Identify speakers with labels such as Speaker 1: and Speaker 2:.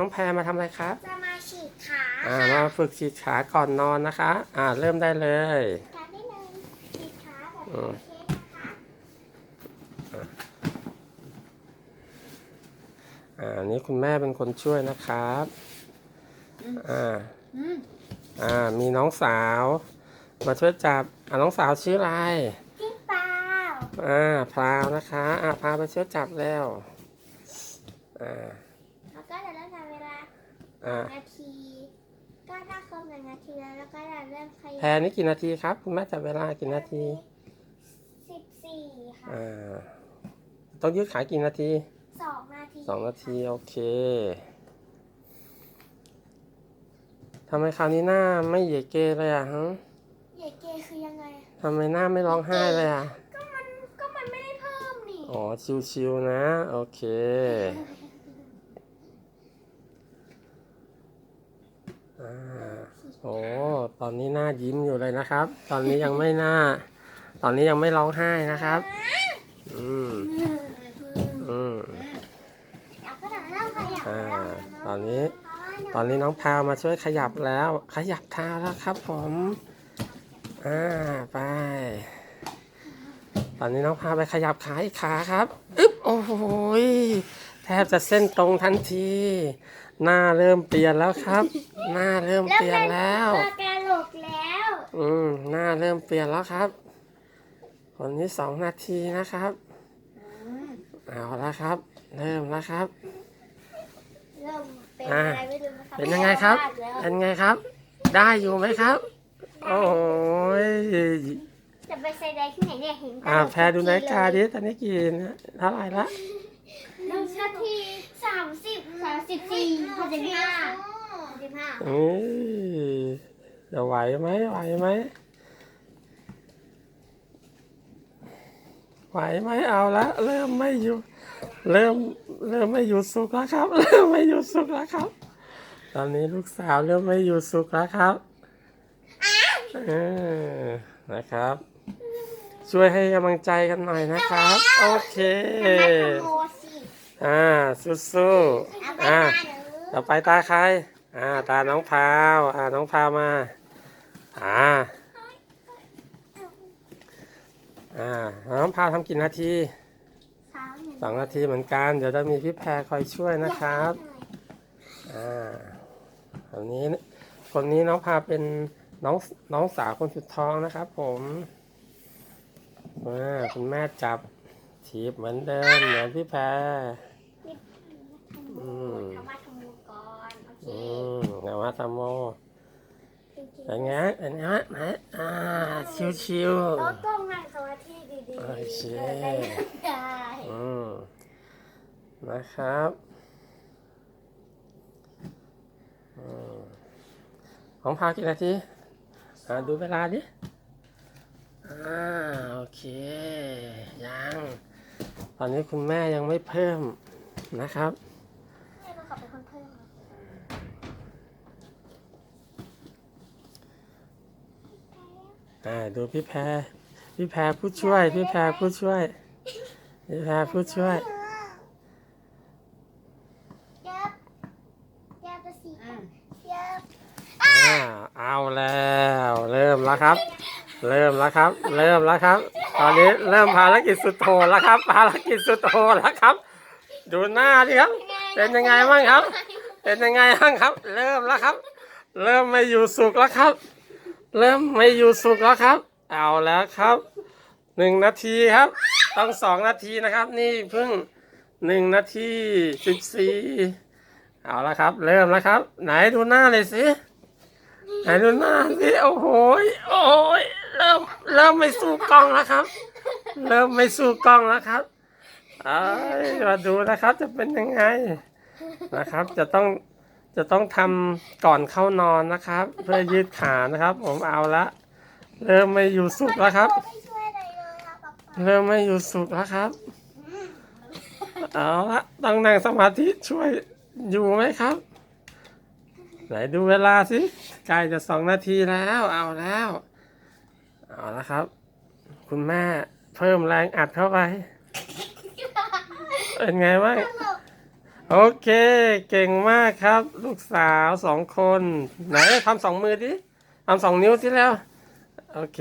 Speaker 1: น้องแพรมาทำอะไรครับ
Speaker 2: จะมาฉีดขา
Speaker 1: อ่า
Speaker 2: ค่ะ
Speaker 1: มาฝึกฉีดขาก่อนนอนนะคะ อ่า เริ่มได้เลย
Speaker 2: การที่หนึ่งฉีดขาแบบ
Speaker 1: อืม
Speaker 2: โอเคนะคะ
Speaker 1: อ่าอันนี้คุณแม่เป็นคนช่วยนะครับ อ่าอ่า มีน้องสาว มาช่วยจับ อ่าน้องสาวชื่ออะไร
Speaker 2: พี่เปล่า
Speaker 1: อ่า พราวนะคะ อ่าพาไปช่วยจับแล้ว อ่า
Speaker 2: แล้วก็จะเริ่มทำเวลา
Speaker 1: อ่า
Speaker 2: นาที ก็ถ้าครบหนึ่งนาทีแล้วแล้วก็จะเริ่มขยั
Speaker 1: แพรนี่กี่นาทีครับ คุณแม่จับเวลากี่นาที
Speaker 2: สิบสี่ค่ะ
Speaker 1: อ่าต้องยืดขากี่นาที
Speaker 2: สองนาที
Speaker 1: สองนาทีโอเคทำไมคราวนี้หน้าไม่เหยเกเลยอะฮะ
Speaker 2: เหย่เกคือยังไง
Speaker 1: ทำไมหน้าไม่ร้องไห้เลยอะ
Speaker 2: ก็มันก็มันไม่ได้เพิ่มนี่
Speaker 1: อ๋อชิวๆนะ โอเค อ่า โอ้ตอนนี้หน้ายิ้มอยู่เลยนะครับ ตอนนี้ยังไม่หน้า ตอนนี้ยังไม่ร้องไห้นะครับ อืมอืมอ่าตอนนี้ ตอนนี้น้องพาวมาช่วยขยับแล้ว ขยับเท้าแล้วครับ ผมอ่าไป ตอนนี้น้องพาวไปขยับขาอีกขาครับ อึ๊บโอ้โหแทบจะเส้นตรงทันที หน้าเริ่มเปลี่ยนแล้วครับ หน้าเริ่มเปลี่ยนแล้ว
Speaker 2: เริ่มเป็นตัวกระโหลกแล้ว
Speaker 1: อืมหน้าเริ่มเปลี่ยนแล้วครับ คนนี้สองนาทีนะครับ เอาละครับ เริ่มแล้วครับ
Speaker 2: เริ่มเป็น
Speaker 1: อ่า
Speaker 2: อะไรไม่รู้นะคะ
Speaker 1: เป็นยังไงครับ
Speaker 2: แล้ว
Speaker 1: เป็นไงครับ ได้อยู่ไหมครับ โอ้ย
Speaker 2: จะไปแสดงที่ไหนเนี่ยเห็น
Speaker 1: อ่าแพรดูนาฬิกาดิตอนนี้กี่นะเท่าไหร่ละ
Speaker 2: หนึ่งนาทีสาม สิบสามสิบสี่พอดีห้าพอดีห้า
Speaker 1: เอ้ยจะไหวไหมไหวไหมไหวไหมเอาละเริ่มไม่อยู่เริ่มเริ่มไม่อยู่สุขแล้วครับ เริ่มไม่อยู่สุขแล้วครับ ตอนนี้ลูกสาวเริ่มไม่อยู่สุขแล้วครับเออนะครับ ช่วยให้กำลังใจกันหน่อยนะครับ โอเค อ่าสู้ๆ
Speaker 2: เอาไป
Speaker 1: อ่า
Speaker 2: ตาหนู
Speaker 1: ต่อไปตาใครอ่าตาน้องพาวอ่าน้องพาวมาอ่าอ่าน้องพาวทำกี่นาที
Speaker 2: สามหนึ่ง
Speaker 1: สองนาทีเหมือนกัน เดี๋ยวจะมีพี่แพรคอยช่วยนะครับอ่าคนนี้คนนี้น้องพาเป็นน้องน้องสาวคนสุดท้องนะครับ ผมอ่าคุณแม่จับ ถีบเหมือนเดิมเหมือนพี่แพรอืม
Speaker 2: เอามาทำมือก่อนโอเค
Speaker 1: อืมนวัตโมเป็นไงเป็นไงไหมอ่าชิวชิว
Speaker 2: โต๊ะกล้องนั่งสมาธิดีๆ
Speaker 1: โอเคอืมนะครับอืมของพากี่นาทีอ่าดูเวลาดิอ่าโอเค ยัง ตอนนี้คุณแม่ยังไม่เพิ่มนะครับ
Speaker 2: ให้เราขอเป็นคนเพิ่มนะ
Speaker 1: อ่าดูพี่แพรพี่แพรผู้ช่วย พี่แพรผู้ช่วย พี่แพรผู้ช่วย
Speaker 2: เย็บเย็บไปสิเย็บ
Speaker 1: อ่า เอาแล้ว เริ่มแล้วครับ เริ่มแล้วครับ เริ่มแล้วครับ ตอนนี้เริ่มภารกิจสุดโหดแล้วครับ ภารกิจสุดโหดแล้วครับ ดูหน้าดิครับ เป็นยังไงบ้างครับ เป็นยังไงบ้างครับ เริ่มแล้วครับ เริ่มไม่อยู่สุขแล้วครับ เริ่มไม่อยู่สุขแล้วครับ เอาแล้วครับหนึ่งนาทีครับ ต้องสองนาทีนะครับ นี่เพิ่งหนึ่งนาทีสิบสี่เอาละครับ เริ่มแล้วครับ ไหนดูหน้าเลยสิ ไหนดูหน้าสิโอ้โหโอ้ยเริ่มเริ่มไม่สู้กล้องแล้วครับ เริ่มไม่สู้กล้องแล้วครับเอ้ยมาดูนะครับ จะเป็นยังไงนะครับ จะต้องจะต้องทำก่อนเข้านอนนะครับ เพื่อยืดขานะครับ ผมเอาละ เริ่มไม่อยู่สุขแล้วครับ
Speaker 2: เลยอะป๊าป๊า
Speaker 1: เริ่มไม่อยู่สุขแล้วครับเอาละต้องนั่งสมาธิช่วยอยู่ไหมครับ ไหนดูเวลาสิใกล้จะสองนาทีแล้วเอาแล้ว เอาละครับ คุณแม่เพิ่มแรงอัดเข้าไป เป็นไงบ้าง
Speaker 2: ตลก
Speaker 1: โอเค เก่งมากครับ ลูกสาวสองคน ไหนทำสองมือดิทำสองนิ้วสิแล้ว โอเค